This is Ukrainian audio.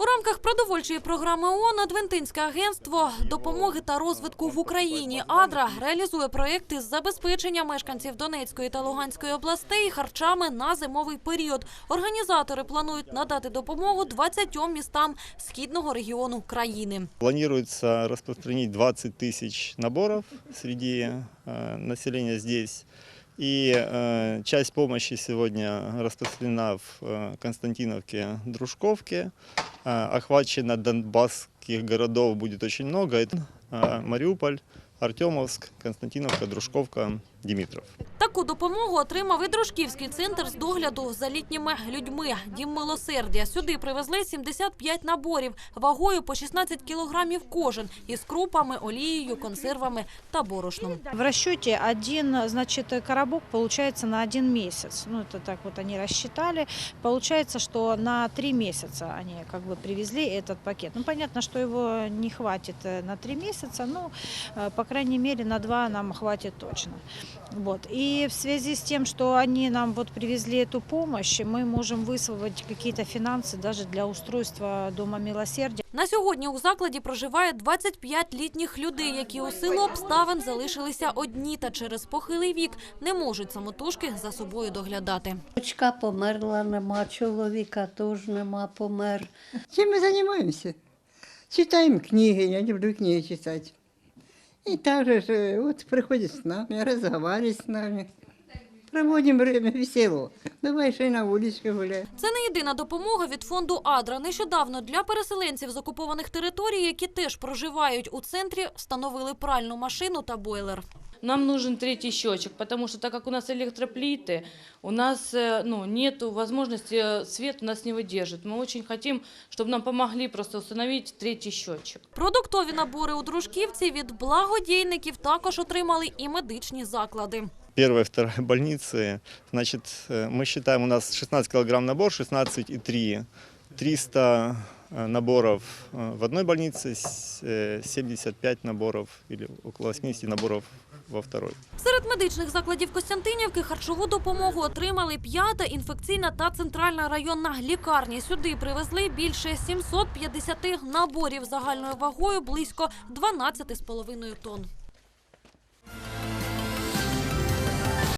У рамках продовольчої програми ООН Адвентинське агентство допомоги та розвитку в Україні АДРА реалізує проекти з забезпечення мешканців Донецької та Луганської областей харчами на зимовий період. Організатори планують надати допомогу 20 містам східного регіону країни. Планируется распространить 20 тысяч наборов среди э, населения здесь. И э, часть помощи сегодня распространена в э, Константиновке, Дружковке. Э, охвачено донбасских городов будет очень много. Это э, Мариуполь, Артемовск, Константиновка, Дружковка, Димитров. Таку допомогу отримав і Дружківський центр з догляду за літніми людьми. Дім милосердя. Сюди привезли 75 наборів вагою по 16 кілограмів кожен із крупами, олією, консервами та борошном. В расчете один, значит, коробок получается на один месяц. Ну, это так вот они рассчитали. Получается, что на три месяца они как бы привезли этот пакет. Ну, понятно, что его не хватит э, на три месяца, но, э, по крайней мере, на два нам хватит точно. Вот. И в связи с тем, что они нам вот привезли эту помощь, мы можем высвободить какие-то финансы даже для устройства Дома милосердия. На сьогодні у закладі проживає 25 літніх людей, які у силу обставин залишилися одні та через похилий вік не можуть самотужки за собою доглядати. Дочка померла, нема чоловіка, теж нема, помер. Чем мы занимаемся? Читаем книги, я люблю книги читать. И также же вот приходит с нами, разговаривает с нами. Проводим время весело. Давай ще й на вуличке гуляй. Це не єдина допомога від фонду Адра. Нещодавно для переселенців з окупованих територій, які теж проживають у центрі, встановили пральну машину та бойлер. Нам нужен третий счетчик, потому что так как у нас электроплиты, у нас э, ну, нет возможности, э, свет у нас не выдержит. Мы очень хотим, чтобы нам помогли просто установить третий счетчик. Продуктові набори у дружківці від благодійників також отримали і медичні заклади. Первая и вторая больницы, значит, э, мы считаем, у нас 16 килограмм набор, 16,3. 300 э, наборов э, в одной больнице, с- э, 75 наборов или около 80 наборов во второй. Серед медичних закладів Костянтинівки харчову допомогу отримали п'ята інфекційна та центральна районна лікарні. Сюди привезли більше 750 наборів загальною вагою близько 12,5 тонн.